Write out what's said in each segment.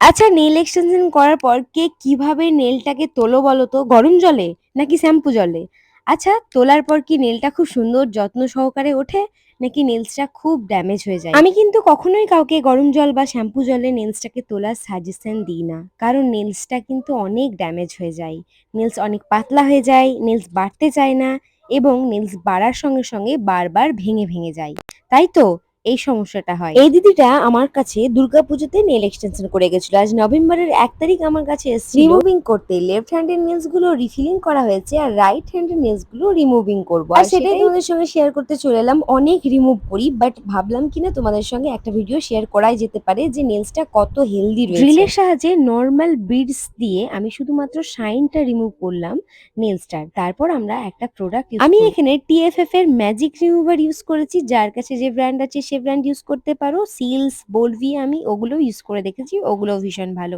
আচ্ছা nail extension করার পর কে কীভাবে নেলটাকে তোলো বলো তো? গরম জলে নাকি শ্যাম্পু জলে? আচ্ছা তোলার পর কি নেলটা খুব সুন্দর যত্ন সহকারে ওঠে নাকি নেলসটা খুব ড্যামেজ হয়ে যায়? আমি কিন্তু কখনোই কাউকে গরম জল বা শ্যাম্পু জলে নেলসটাকে তোলার সাজেশন দিই না। কারণ নেলসটা কিন্তু অনেক ড্যামেজ হয়ে যায়। নেলস অনেক পাতলা হয়ে যায় নেলস বাড়তে চায় না এবং নেলস বাড়ার সঙ্গে সঙ্গে বারবার ভেঙে ভেঙে যায়। তাই তো? এই সমস্যাটা হয়। এই দিদিটা আমার কাছে দুর্গাপুজোতে নেল এক্সটেনশন করে গেছিল। আজ নভেম্বরের এক তারিখ আমার কাছে রিমুভিং করতে লেফট হ্যান্ডের নেলসগুলো রিফিলিং করা হয়েছে আর রাইট হ্যান্ডের নেলসগুলো রিমুভিং করব। আর সেটাই তোমাদের সঙ্গে শেয়ার করতে চলে এলাম। অনেক রিমুভ করি বাট ভাবলাম কিনা তোমাদের সঙ্গে একটা ভিডিও শেয়ার করাই যেতে পারে যে নেলসটা কত হেলদি রয়েছে। ড্রিলের সাহায্যে নর্মাল বিডস দিয়ে আমি শুধুমাত্র শাইনটা রিমুভ করলাম নেলসটার তারপর আমরা একটা প্রোডাক্ট আমি এখানে টিএফএফ এর ম্যাজিক রিমুভার ইউজ করেছি যার কাছে যে ব্র্যান্ড আছে সে ব্র্যান্ড ইউজ করতে পারো সিলস বোলভি আমি ওগুলো ইউজ করে দেখেছি ওগুলো ভীষণ ভালো।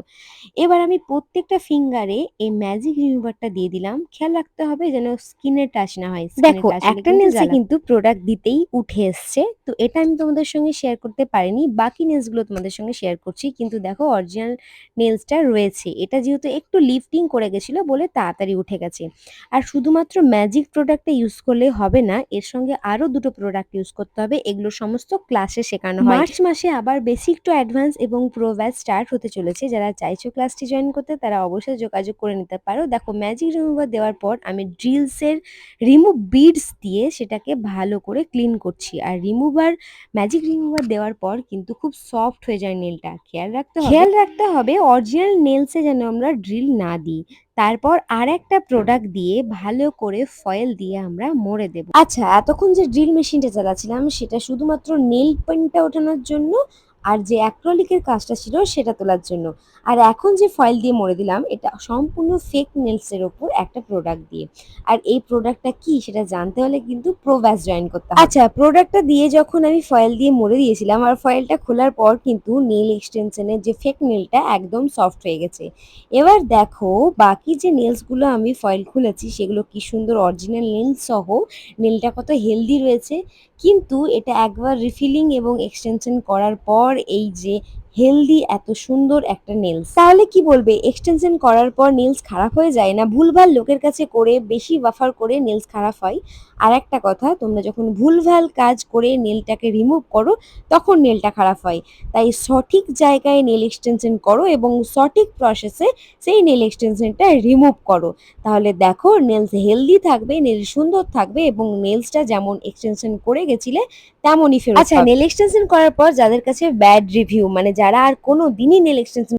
এবার আমি প্রত্যেকটা ফিঙ্গারে এই ম্যাজিক রিমুভারটা দিয়ে দিলাম খেয়াল রাখতে হবে যেন স্কিনে টাচ না হয় দেখো একটা নেলসে কিন্তু প্রোডাক্ট দিতেই উঠে এসছে তো এটা আমি তোমাদের সঙ্গে শেয়ার করতে পারিনি বাকি নেলসগুলো তোমাদের সঙ্গে শেয়ার করছি কিন্তু দেখো অরিজিনাল নেলসটা রয়েছে এটা যেহেতু একটু লিফটিং করে গেছিল বলে তাড়াতাড়ি উঠে গেছে। আর শুধুমাত্র ম্যাজিক প্রোডাক্টটা ইউজ করলে হবে না এর সঙ্গে আরও দুটো প্রোডাক্ট ইউজ করতে হবে এগুলো সমস্ত ক্লাসে শেখানো হয়। মার্চ মাসে আবার বেসিক টু অ্যাডভান্স এবং প্রো ব্যাচ স্টার্ট হতে চলেছে। যারা চাইছো ক্লাসটি জয়েন করতে তারা অবশ্যই যোগাযোগ করে নিতে পারো। দেখো ম্যাজিক রিমুভার দেওয়ার পর আমি ড্রিলসের রিমুভ বিডস দিয়ে সেটাকে ভালো করে ক্লিন করছি। আর রিমুভার ম্যাজিক রিমুভার দেওয়ার পর কিন্তু খুব সফট হয়ে যায় নেলটা খেয়াল রাখতে হবে। খেয়াল রাখতে হবে অরিজিনাল নেলসে যেন আমরা ড্রিল না দিই। তারপর আর একটা প্রোডাক্ট দিয়ে ভালো করে ফয়েল দিয়ে আমরা মরে দেব। আচ্ছা এতক্ষণ যে ড্রিল মেশিনটা চালাচ্ছিলাম, সেটা শুধুমাত্র নেল পেন্টটা ওঠানোর জন্য আর যে অ্যাক্রোলিকের কাজটা ছিল সেটা তোলার জন্য। আর এখন যে ফয়েল দিয়ে মরে দিলাম, এটা সম্পূর্ণ ফেক নেলসের ওপর একটা প্রোডাক্ট দিয়ে। আর এই প্রোডাক্টটা কি সেটা জানতে হলে কিন্তু প্রোভ্যাস জয়েন করতে আচ্ছা প্রোডাক্টটা দিয়ে যখন আমি ফয়েল দিয়ে মরে দিয়েছিলাম, আর ফয়েলটা খোলার পর কিন্তু নেল এক্সটেনশনের যে ফেক নেলটা একদম সফট হয়ে গেছে। এবার দেখো, বাকি যে নেলসগুলো আমি ফয়েল খুলেছি, সেগুলো কি সুন্দর অরিজিনাল নেল সহ নেলটা কত হেলদি রয়েছে। কিন্তু এটা একবার রিফিলিং এবং এক্সটেনশন করার পর এই যে হেলদি এত সুন্দর একটা নেলস তাহলে কি বলবে? এক্সটেনশন করার পর নেলস খারাপ হয়ে যায় না? ভুলভাল লোকের কাছে করে বেশি বাফার করে নেলস খারাপ হয়। আর একটা কথা তোমরা যখন ভুলভাল কাজ করে নেলটাকে রিমুভ করো তখন নেলটা খারাপ হয়। তাই সঠিক জায়গায় নেল এক্সটেনশন করো এবং সঠিক প্রসেসে সেই নেল এক্সটেনশনটা রিমুভ করো। তাহলে দেখো নেলস হেলদি থাকবে নেল সুন্দর থাকবে এবং নেলসটা যেমন এক্সটেনশন করে গেছিলে তেমনই ফেরত আচ্ছা নেল এক্সটেনশন করার পর যাদের কাছে ব্যাড রিভিউ মানে যারা আর কোনো দিনই নেই এক্সটেনশন